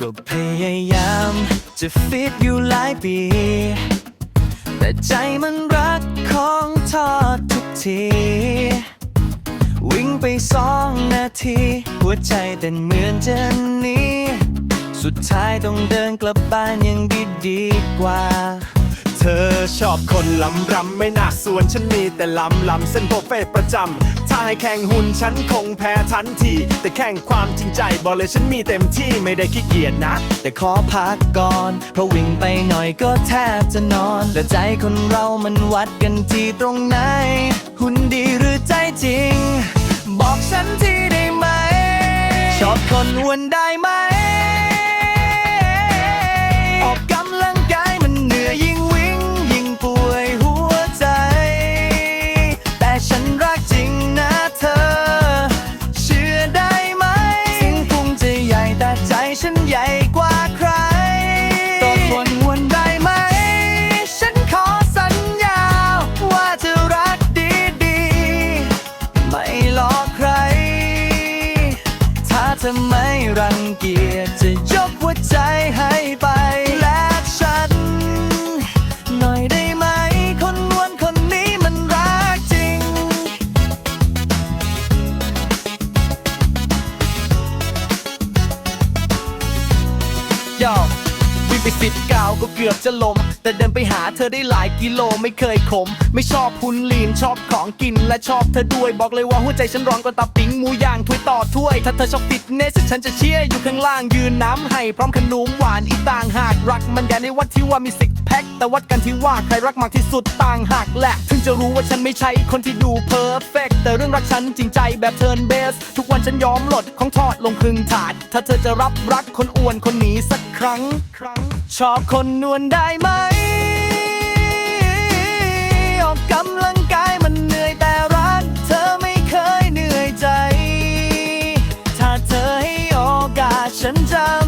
ก็พยายามจะฟิตอยู่หลายปี แต่ใจมันรักของทอดทุกที วิ่งไปสองนาที หัวใจเต้นเหมือนจะนีสุดท้ายต้องเดินกลับบ้านยังดีดีกว่า อชอบคนลำรำไม่น่าส่วนฉันมีแต่ลำลำเส้นโปรเฟสประจำถ้าให้แข่งหุ่นฉันคงแพ้ทันที แต่แข่งความจริงใจบอกเลยฉันมีเต็มที่ไม่ได้ขี้เกียจนะ แต่ขอพักก่อน เพราะวิ่งไปหน่อยก็แทบจะนอน และใจคนเรามันวัดกันที่ตรงไหน หุ่นดีหรือใจจริง รังเกียจจะยกหัวใจให้ไป ไปสิบก้าวก็เกือบจะล้มแต่เดินไปหาเธอได้หลายกิโลไม่เคยขม ไม่ชอบพุนลีนชอบของกินและชอบเธอด้วยบอกเลยว่าหัวใจฉันร้อนกว่าตับติ๋งหมูย่างถ้วยต่อถ้วย ถ้าเธอชอบฟิตเนสฉันจะเชียร์อยู่ข้างล่างยืนน้ำให้พร้อมขนมหวานอีต่างหากรักมันอย่าในวัดที่ว่ามีสิกแพ็คแต่วัดกันที่ว่าใครรักมากที่สุดต่างหากแหละถึงจะรู้ว่าฉันไม่ใช่คนที่ดูเพอร์เฟกแต่เรื่องรักฉันจริงใจแบบเทิร์นเบส ทุกวันฉันยอมหลดของทอดลงครึ่งถาด ถ้าเธอจะรับรักคนอ้วนคนนี้สักครั้ง ชอบคนนวลได้ไหม ออกกำลังกายมันเหนื่อยแต่รักเธอไม่เคยเหนื่อยใจ ถ้าเธอให้โอกาสฉันจะ